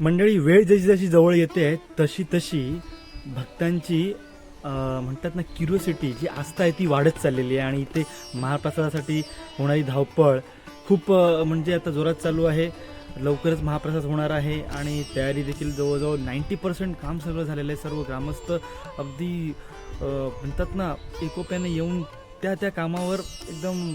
मंडळी वेळ जशी जशी जवळ येते तशी तशी भक्तांची म्हणतात ना क्युरिओसिटी जी आस्था आहे ती वाढत चाललेली आहे. आणि इथे महाप्रसादासाठी होणारी धावपळ खूप म्हणजे आता जोरात चालू आहे. लवकरच महाप्रसाद होणार आहे. आणि तयारी देखील जवळजवळ नाईंटी पर्सेंट काम सगळं झालेलं आहे. सर्व ग्रामस्थ अगदी म्हणतात ना एकोप्याने येऊन त्या त्या कामावर एकदम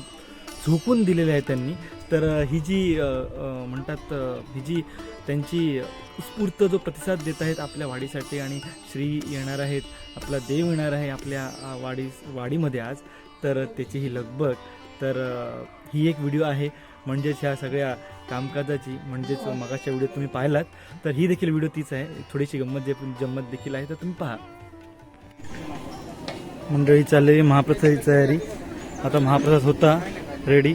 झोकून दिलेले आहे त्यांनी. तर ही जी म्हणतात ही जी त्यांची उत्स्फूर्त जो प्रतिसाद देत आहेत आपल्या वाडीसाठी आणि श्री येणार आहेत आपला देव येणार आहे आपल्या अ, वाडी वाडीमध्ये आज तर त्याची ही लगबग. तर ही एक व्हिडिओ आहे म्हणजेच ह्या सगळ्या कामकाजाची म्हणजेच मगाच्या व्हिडिओ तुम्ही पाहिलात तर ही देखील व्हिडिओ तीच आहे थोडीशी गंमत जे जम्मत देखील आहे तर तुम्ही पहा. मंडळी चाललेली महाप्रसादाची तयारी. आता महाप्रसाद होता रेडी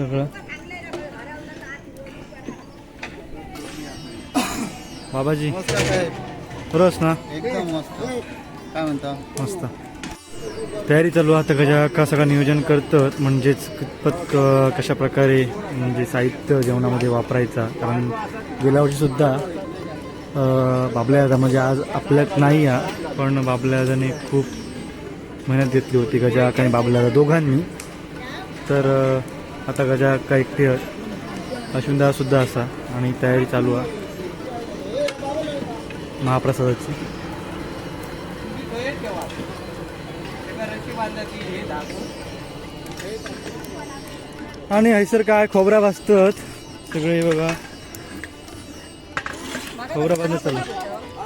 सगळं. बाबाजी बरोच ना? एकदम मस्त. काय म्हणता? मस्त. तयारी चालू आहे आता कशा का सगळं नियोजन करतं म्हणजेच कितपत कशा प्रकारे म्हणजे साहित्य जेवणामध्ये वापरायचा. कारण गेल्या वर्षी सुद्धा अं, बाबल्या दादा म्हणजे आज आपल्यात नाही या पण बाबल्या दादाने खूप मेहनत घेतली होती गजा आणि बाबल्या दोघांनी. तर आता गजा का एकटे अश्विनदा सुद्धा असा आणि तयारी चालू आहे. महाप्रसादाची. आणि हैसर काय? खोबरा भाजतात. सगळे बघा. खोबरा भाजत चालू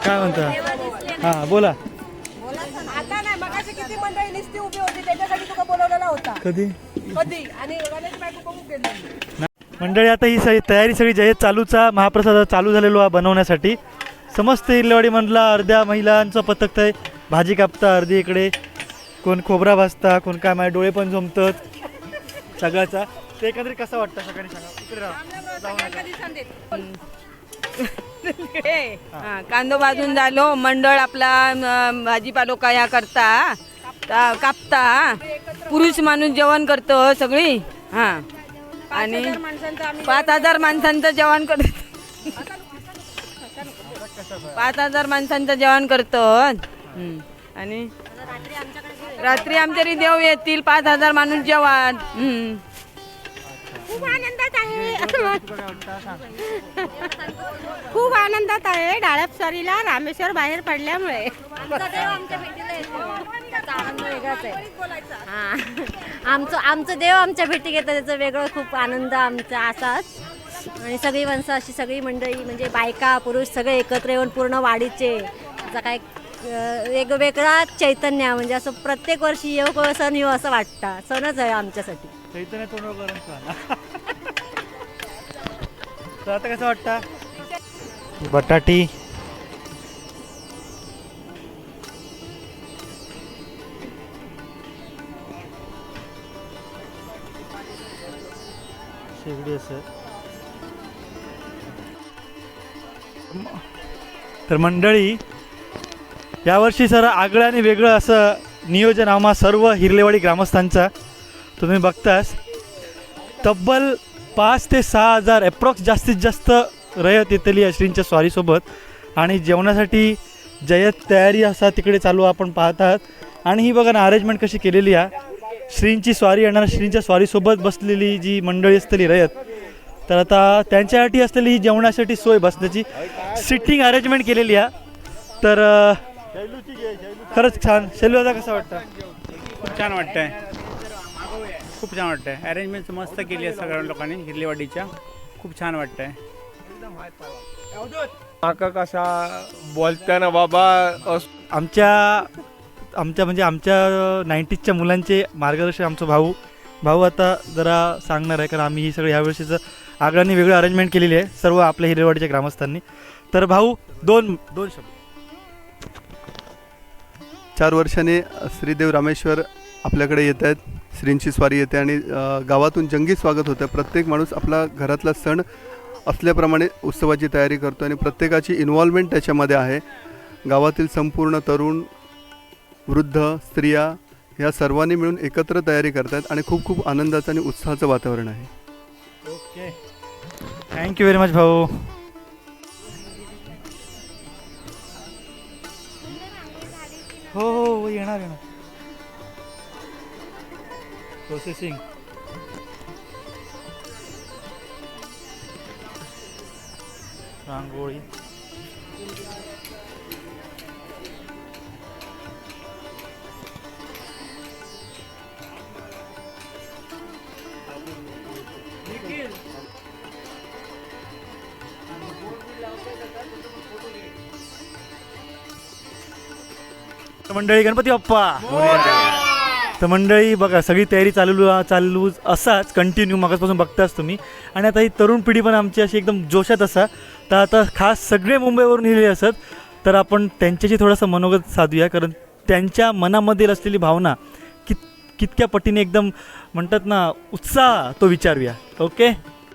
काय म्हणता? हा बोला. कधी? मंडळी आता ही सगळी तयारी सगळी जय चालूचा महाप्रसाद चालू झालेलो आहे बनवण्यासाठी. समस्त इल्लेवाडी मधला अर्ध्या महिलांचं पथक आहे. भाजी कापता अर्धी इकडे. कोण खोबरा भाजता कोण काय माझे डोळे पण जमतात. सगळ्याचा. ते एकंदरीत कसं वाटतं सगळ्यांनी सांगा. इकडे. हा, कांदो भाजून झालो. मंडळ आपला भाजीपालो काय करता. कापता पुरुष माणूस जेवण करतो सगळी? हा. आणि पाच हजार माणसांचं जेवण करत. पाच हजार माणसांचं जेवण करतो हम्म. आणि रात्री आमच्या देव येतील पाच हजार माणूस जेवण. हम्म. खूप आनंदात आहे. खूप आनंदात आहे डाळपसरीला रामेश्वर बाहेर पडल्यामुळे. आनंद वेगळाच आहे. हा. आमचं आमचं देव आमच्या भेटी घेतात त्याचं वेगळं खूप आनंद आमचा असाच. आणि सगळी माणसं अशी सगळी मंडळी म्हणजे बायका पुरुष सगळे एकत्र येऊन पूर्ण वाडीचे असा काय वेगवेगळा चैतन्य म्हणजे असं प्रत्येक वर्षी येऊ सण येऊ असं वाटतं. सणच आहे आमच्यासाठी. चैतन्य आता कसं वाटतं? बटाटी वेगळी असं. तर मंडळी यावर्षी सर आगळं आणि वेगळं असं नियोजन आम्हा सर्व हिरलेवाडी ग्रामस्थांचा. तुम्ही बघतास. तब्बल पाच ते सहा हजार अप्रॉक्स जास्तीत जास्त रयत येतली अश्रींच्या स्वारीसोबत. आणि जेवणासाठी जयत तयारी असा तिकडे चालू आपण पाहतात. आणि ही बघा ना अरेंजमेंट कशी केलेली आहे. श्रींची स्वारी येणार श्रींच्या स्वारीसोबत बसलेली जी मंडळी असलेली रयत तर आता त्यांच्यासाठी असलेली ही जेवणासाठी सोय बसण्याची सिटिंग अरेंजमेंट केलेली आहे. तर खरंच छान. शैलू दादा कसं वाटतं? खूप छान वाटतंय. खूप छान वाटतंय. अरेंजमेंट मस्त केली आहे सगळ्या लोकांनी हिरलेवाडीच्या. खूप छान वाटतंय. माका कसा बोलताना बाबा आमच्या आमच्या म्हणजे आमच्या नाईन्टीजच्या मुलांचे मार्गदर्शक आमचा भाऊ भाऊ आता जरा सांगणार आहे कारण आम्ही ही सगळं यावर्षीचं आगळ्यांनी वेगळं अरेंजमेंट केलेली आहे सर्व आपल्या हिरेवाडीच्या ग्रामस्थांनी. तर भाऊ दोन दोन शब्द. चार वर्षाने श्रीदेव रामेश्वर आपल्याकडे येत आहेत श्रींची स्वारी येते आणि गावातून जंगी स्वागत होतं. प्रत्येक माणूस आपला घरातला सण असल्याप्रमाणे उत्सवाची तयारी करतो आणि प्रत्येकाची इन्व्हॉल्वमेंट त्याच्यामध्ये आहे. गावातील संपूर्ण तरुण वृद्ध स्त्रिया या सर्वांनी मिळून एकत्र तयारी करतात आणि खूप खूप आनंदाचं आणि उत्साहाचं वातावरण आहे. ओके थँक्यू व्हेरी मच भाऊ. हो, हो हो येणार येणार. प्रोसेसिंग रांगोळी. मंडळी गणपती बाप्पा. तर मंडळी बघा सगळी तयारी चालू चालू असाच कंटिन्यू मागासपासून बघताच तुम्ही. आणि आता ही तरुण पिढी पण आमची अशी एकदम जोशात असा. तर आता खास सगळे मुंबईवरून लिहिले असत. तर आपण त्यांच्याशी थोडंसं मनोगत साधूया कारण त्यांच्या मनामधील असलेली भावना कित कितक्या पटीने एकदम म्हणतात ना उत्साह तो विचारूया. ओके?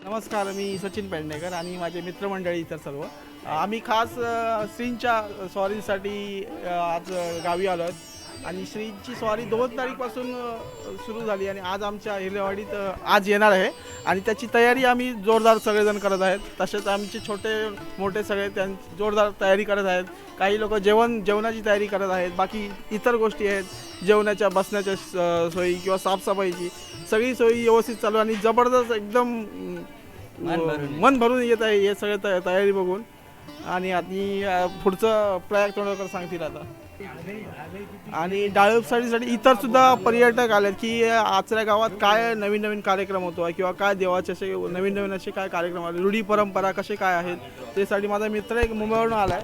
नमस्कार मी सचिन पेडणेकर आणि माझे मित्रमंडळी इतर सर्व. आम्ही खास श्रींच्या स्वारीसाठी आज गावी आलो आहोत. आणि श्रींची स्वारी दोन तारीखपासून सुरू झाली आणि आज आमच्या हिरेवाडीत आज येणार आहे. आणि त्याची तयारी आम्ही जोरदार सगळेजण करत आहेत. तसेच आमचे छोटे मोठे सगळे त्यां जोरदार तयारी करत आहेत. काही लोक जेवण जेवणाची तयारी करत आहेत. बाकी इतर गोष्टी आहेत. जेवणाच्या बसण्याच्या स- सोयी किंवा साफसफाईची. सगळी सोयी व्यवस्थित चालू आणि जबरदस्त एकदम मन भरून येत आहे हे सगळे तयारी बघून. आणि अं, पुढचं प्रयाग तोंडकर सांगतील आता. आणि डाळपसाडीसाठी इतर सुद्धा पर्यटक आलेत की आचऱ्या गावात काय नवीन नवीन कार्यक्रम होतो किंवा काय देवाचे असे नवीन नवीन असे काय कार्यक्रम आले? रूढी परंपरा कसे काय आहेत? त्यासाठी माझा मित्र एक मुंबईवरून आलाय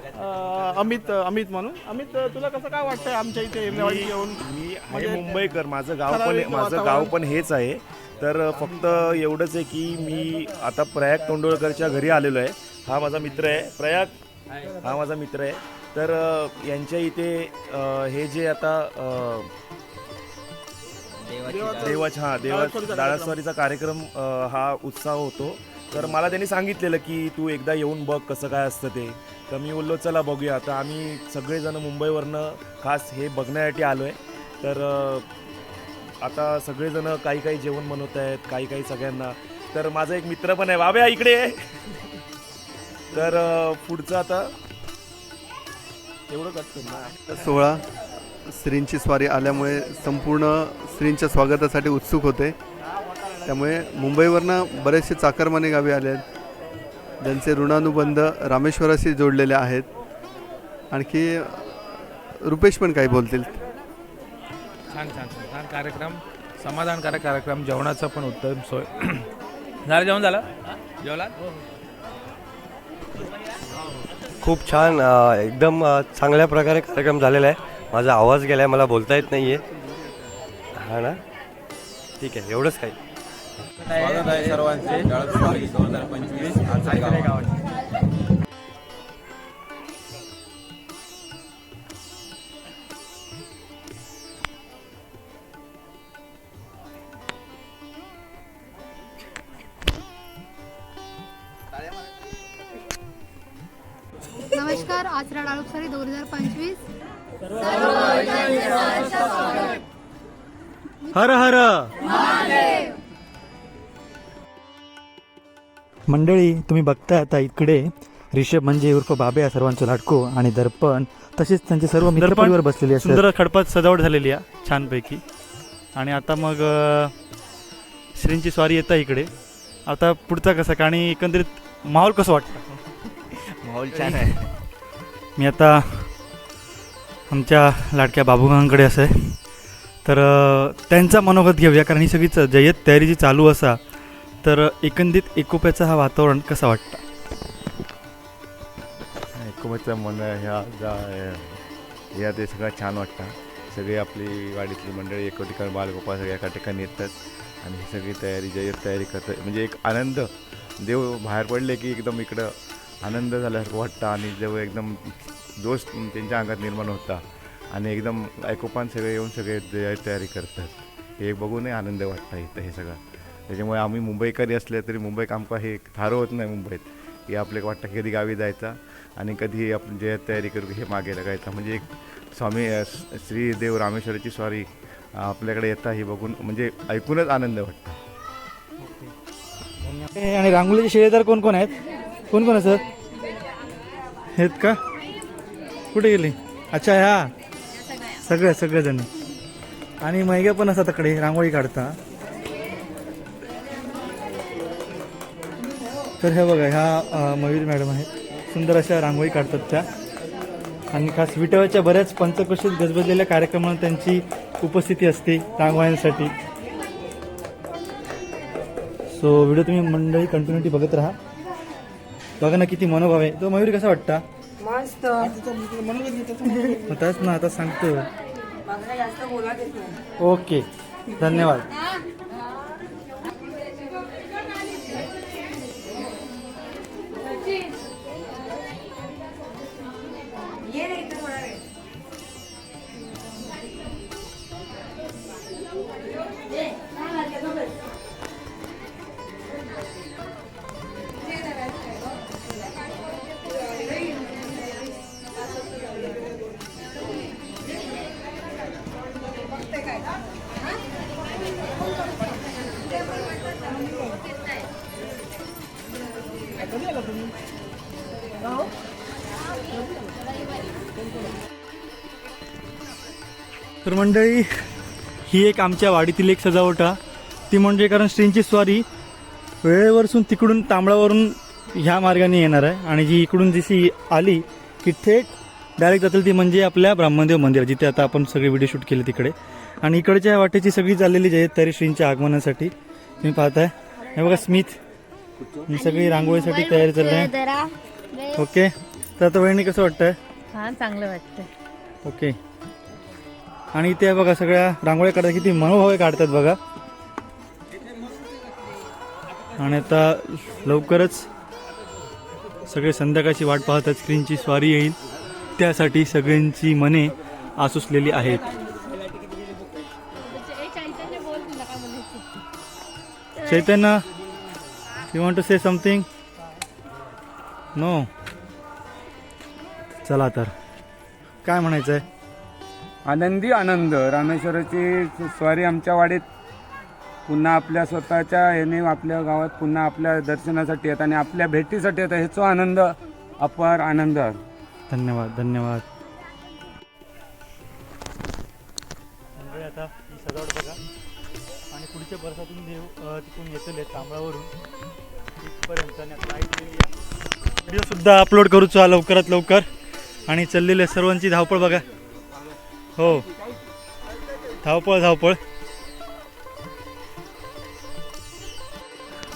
अमित अमित म्हणून. अमित तुला कसं काय वाटतंय आमच्या इथे येऊन? मी म्हणजे मुंबईकर. माझं गाव पण माझं. गाव पण हेच आहे. तर फक्त एवढंच आहे की मी आता प्रयाग तोंडोळकरच्या घरी आलेलो आहे. हा माझा मित्र आहे प्रयाग. हा माझा मित्र आहे. तर यांच्या इथे हे जे आता अ, देवाच्या हा देवा डाळसवारीचा कार्यक्रम हा उत्साह होतो. तर मला त्यांनी सांगितलेलं की तू एकदा येऊन बघ कसं काय असतं ते. तर मी बोललो चला बघूया. तर आम्ही सगळेजण मुंबईवरनं खास हे बघण्यासाठी आलो आहे तर आता सगळेजण काही काही जेवण बनवत आहेत काही काही सगळ्यांना. तर माझा एक मित्र पण आहे. बाब्या इकडे. तर पुढचं आता एवढं करतो ना सोहळा श्रींची स्वारी आल्यामुळे संपूर्ण श्रींच्या स्वागतासाठी उत्सुक होते. त्यामुळे मुंबईवरनं बरेचसे चाकरमाने गावी आले आहेत. ज्यांचे ऋणानुबंध रामेश्वराशी जोडलेले आहेत. आणखी रुपेश पण काही बोलतील. छान छान छान. छान कार्यक्रम समाधानकारक कार्यक्रम. जेवणाचा पण उत्तम सोय. झालं जेवण झालं? जेवला खूप छान एकदम चांगल्या प्रकारे कार्यक्रम झालेला आहे. माझा आवाज गेला आहे मला बोलता येत नाही आहे हा ना? ठीक आहे एवढंच काही. स्वागत आहे सर्वांचे. दोन हजार पंचवीस मंडळी तुम्ही बघताय आता इकडे रिषभ म्हणजे उर्फ बाबे सर्वांचं लाडको आणि दर्पण. तसेच त्यांचे सर्व मित्रपरिवार बसलेले असतात सुंदर खडपात सजावट झालेली आहे छानपैकी. आणि आता मग श्रींची स्वारी येतं इकडे. आता पुढचा कसा का आणि एकंदरीत माहोल कसं वाटतं? माहोल छान आहे. मी आता आमच्या लाडक्या बाबूगांकडे असं आहे. तर त्यांचा मनोगत घेऊया कारण ही सगळी च- जय्यत तयारी जी चालू असा. तर एकंदरीत एकोप्याचं हा वातावरण कसं वाटतं? एकोप्याचं मन ह्या जा- या ते सगळं छान वाटतं. सगळी आपली वाडीतली मंडळी एका ठिकाणी बालगोपाळ सगळ्या एका ठिकाणी येतात आणि ही सगळी तयारी जय्यत तयारी करतात म्हणजे एक आनंद. देव बाहेर पडले की एकदम इकडं आनंद झाल्यासारखं वाटतं आणि जेव्हा एकदम जोश त्यांच्या अंगात निर्माण होता. आणि एकदम ऐकोपान सगळे येऊन सगळे तयारी करतात. हे बघूनही आनंद वाटतं इथं हे सगळं. त्याच्यामुळे आम्ही मुंबईकरी असले तरी मुंबई कामका हे थारो होत नाही मुंबईत. की आपल्याला वाटतं कधी गावी जायचा आणि कधी आपण जे तयारी करू हे मागे लागायचा. म्हणजे एक स्वामी अ, स- श्री देव रामेश्वराची स्वारी आपल्याकडे येता हे बघून म्हणजे ऐकूनच आनंद वाटतो. आणि रांगोळीचे शिलेदार कोण कोण आहेत? कोण कोण असत आहेत का? कुठे गेले? अच्छा ह्या. सगळे सगळेजण. आणि मैग्या पण असतात तकडे रांगोळी काढता. तर हे बघा ह्या मयूर मॅडम आहेत. सुंदर अशा रांगोळी काढतात त्या. आणि खास विटाव्याच्या बऱ्याच पंचक्रोशीत गजबजलेल्या कार्यक्रमात त्यांची उपस्थिती असते रांगोळ्यांसाठी. सो व्हिडिओ तुम्ही मंडळी कंटिन्युटी बघत राहा. बघा ना किती मनोभाव आहे. तो मयूर कसा वाटता? मस्त. मग तेच ना आता सांगतो. ओके धन्यवाद. तर मंडळी ही एक आमच्या वाडीतील एक सजावट आहे. ती म्हणजे कारण श्रींची स्वारी वेळेवरसून तिकडून तांबळावरून ह्या मार्गाने येणार आहे. आणि जी इकडून जशी आली की थेट डायरेक्ट जातील ती म्हणजे आपल्या ब्राह्मणदेव मंदिर जिथे आता आपण सगळे व्हिडिओ शूट केले तिकडे. आणि इकडच्या वाटेची सगळी चाललेली जी आहे तरी श्रींच्या आगमनासाठी. तुम्ही पाहताय. हे बघा स्मिथ ही सगळी रांगोळीसाठी तयारी चालली आहे. ओके. तर आता वहिनी कसं वाटतंय? हा चांगलं वाटतं ओके. आणि इथे बघा सगळ्या रांगोळ्या काढतात. किती मनोभावे काढतात बघा. आणि आता लवकरच सगळे संध्याकाळची वाट पाहतात. स्क्रीनची स्वारी येईल. त्यासाठी सगळ्यांची मने आसुसलेली आहेत. Chaitanya you want to say something no चला तर. काय म्हणायचं आहे आनंदी आनंद. रामेश्वराची स्वारी आमच्या वाडीत पुन्हा आपल्या स्वतःच्या याने आपल्या गावात पुन्हा आपल्या दर्शनासाठी येत आणि आपल्या भेटीसाठी येत. ह्याचा आनंद अपार आनंद. धन्यवाद धन्यवाद. सुद्धा अपलोड करूचा लवकरात लवकर. आणि चाललेले सर्वांची धावपळ बघा. हो. धावपळ धावपळ.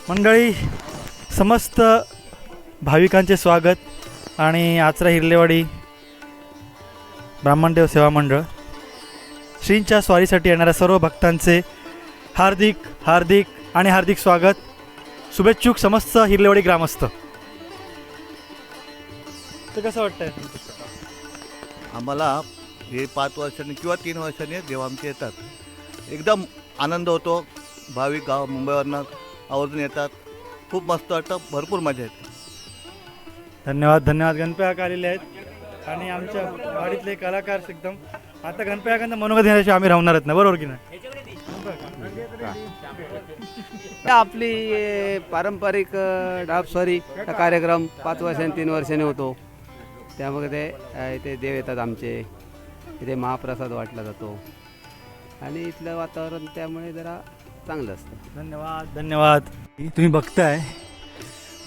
मंडळी समस्त भाविकांचे स्वागत आणि आचरा हिरलेवाडी ब्राह्मणदेव सेवा मंडळ. श्रींच्या स्वारीसाठी येणाऱ्या सर्व भक्तांचे हार्दिक हार्दिक आणि हार्दिक स्वागत. शुभेच्छुक समस्त हिरलेवाडी ग्रामस्थ. तर कसं वाटतंय? आम्हाला हे पाच वर्षांनी किंवा तीन वर्षांनी देव आमचे येतात. एकदम आनंद होतो. भाविक गाव मुंबईवरनं आवर्जून येतात. खूप मस्त वाटतं. भरपूर मजा येते. धन्यवाद धन्यवाद. गणपती काका आलेले आहेत. आणि आमच्या वाडीतले कलाकार एकदम. आता गणपती काकांना मनोगत घेण्याशिवाय आम्ही राहणारच नाही बरोबर की नाही? आपली पारंपरिक हा कार्यक्रम पाच वर्षांनी तीन वर्षांनी होतो. त्यामध्ये ते इथे देव येतात आमचे. इथे महाप्रसाद वाटला जातो. आणि इथलं वातावरण त्यामुळे जरा चांगलं असतं. धन्यवाद धन्यवाद. तुम्ही बघताय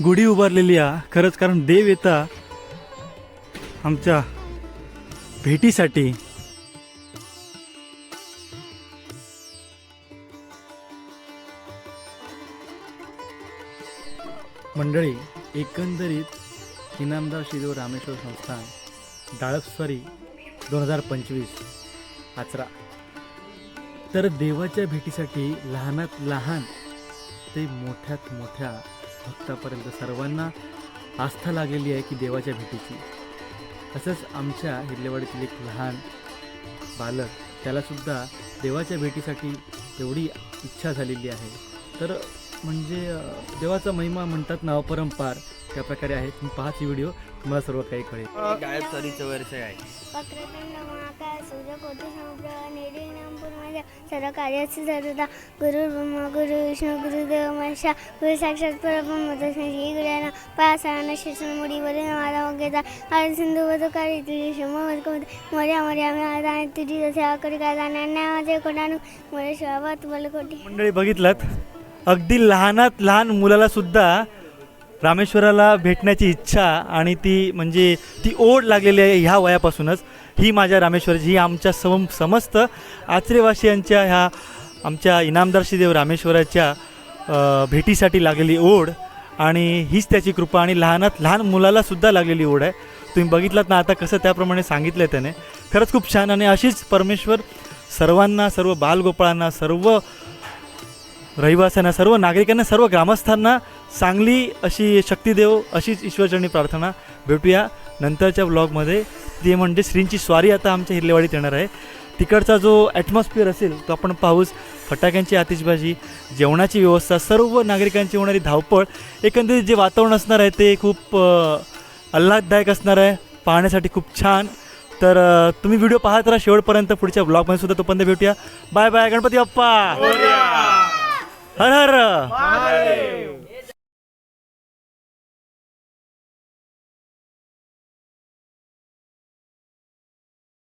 गुढी उभारलेली आहे खरंच कारण देव येता आमच्या भेटीसाठी. मंडळी एकंदरीत इनामदार शिदेव रामेश्वर संस्थान डाळपस्वारी दोन हजार पंचवीस आचरा. तर देवाच्या भेटीसाठी लहानात लहान ते मोठ्यात मोठ्या भक्तापर्यंत सर्वांना आस्था लागलेली आहे की देवाच्या भेटीची. तसंच आमच्या हिरलेवाडीतील एक लहान बालक त्यालासुद्धा देवाच्या भेटीसाठी तेवढी इच्छा झालेली आहे. तर म्हणजे देवाचा महिमा म्हणतात ना अपरंपार त्या प्रकारे आहे. तुम्ही पाहाच ही व्हिडिओ. तुम्हाला सर्व काही कळेल. गायब सरीचं वर्ष आहे. सर्व कार्याची सर्वदा गुरु ब्रह्मा गुरु विष्णू गुरुदेव महेशा गुरु साक्षात परब्रह्म तस्मै श्री गुरुना पायासारानं शिक्षण मुडी वरे माझा वगैरे आर सिंधू वधुकारी तुझी शंभर मोर्या मोर्या मी आज आणि तुझी जसे आकडी काय जाणार माझे कोणानु मोरे शिवाबा तुम्हाला कोटी मंडळी बघितलात? अगदी लहानात लहान मुलाला सुद्धा रामेश्वराला भेटण्याची इच्छा आणि ती म्हणजे ती ओढ लागलेली आहे ह्या वयापासूनच. ही माझ्या रामेश्वराची ही आमच्या सम समस्त आचरेवासियांच्या ह्या आमच्या इनामदार श्रीदेव रामेश्वराच्या भेटीसाठी लागलेली ओढ आणि हीच त्याची कृपा आणि लहानात लहान मुलालासुद्धा लागलेली ओढ आहे. तुम्ही बघितलात ना आता कसं त्याप्रमाणे सांगितलं आहे त्याने. खरंच खूप छान आणि अशीच परमेश्वर सर्वांना सर्व बालगोपाळांना सर्व रहिवाशांना सर्व नागरिकांना सर्व ग्रामस्थांना चांगली अशी शक्ती देव अशीच ईश्वरचरणी प्रार्थना भेटूया. नंतरच्या ब्लॉगमध्ये ते म्हणजे श्रींची स्वारी आता आमच्या हिरलेवाडीत येणार आहे. तिकडचा जो ॲटमॉस्फिअर असेल तो आपण पाहूच. फटाक्यांची आतिषबाजी जेवणाची व्यवस्था सर्व नागरिकांची होणारी धावपळ एकंदरीत जे वातावरण असणार आहे ते खूप आल्हाददायक असणार आहे पाहण्यासाठी खूप छान. तर तुम्ही व्हिडिओ पाहत राहा शेवटपर्यंत पुढच्या ब्लॉगमध्ये सुद्धा तोपर्यंत भेटूया. Bye bye Ganpati Bappa! हो हर हर